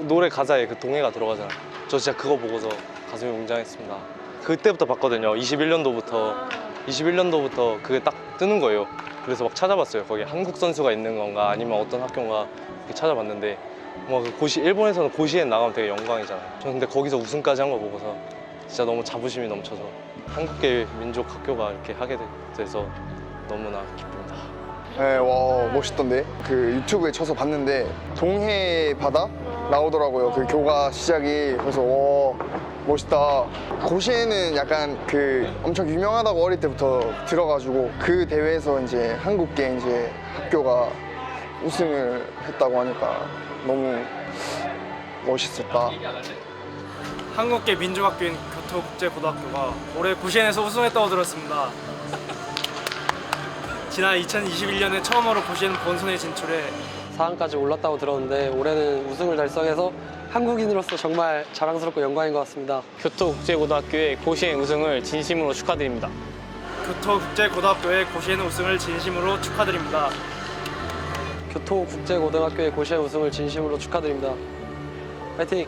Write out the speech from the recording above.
노래 가사에 그 동해가 들어가잖아요. 저 진짜 그거 보고서 가슴이 웅장했습니다. 그때부터 봤거든요. 21년도부터 21년도부터 그게 딱 뜨는 거예요. 그래서 막 찾아봤어요. 거기 한국 선수가 있는 건가 아니면 어떤 학교인가 이렇게 찾아봤는데 뭐그 고시 일본에서는 고시엔 나가면 되게 영광이잖아요. 저는 근데 거기서 우승까지 한 거 보고서 진짜 너무 자부심이 넘쳐서 한국계 민족 학교가 이렇게 하게 돼서 너무나 기쁩니다. 네, 와 멋있던데 그 유튜브에 쳐서 봤는데 동해 바다 나오더라고요. 그 교가 시작이. 그래서 와 멋있다. 고시에는 약간 그 엄청 유명하다고 어릴 때부터 들어가지고 그 대회에서 이제 한국계 이제 학교가 우승을 했다고 하니까 너무 멋있었다. 한국계 민족학교인 교토국제고등학교가 올해 고시엔에서 우승했다고 들었습니다. 지난 2021년에 처음으로 고시엔 본선에 진출해 4강까지 올랐다고 들었는데 올해는 우승을 달성해서 한국인으로서 정말 자랑스럽고 영광인 것 같습니다. 교토국제고등학교의 고시행 우승을 진심으로 축하드립니다. 교토국제고등학교의 고시엔 우승을 진심으로 축하드립니다. 교토국제고등학교의 고시의 우승을 진심으로 축하드립니다. 파이팅!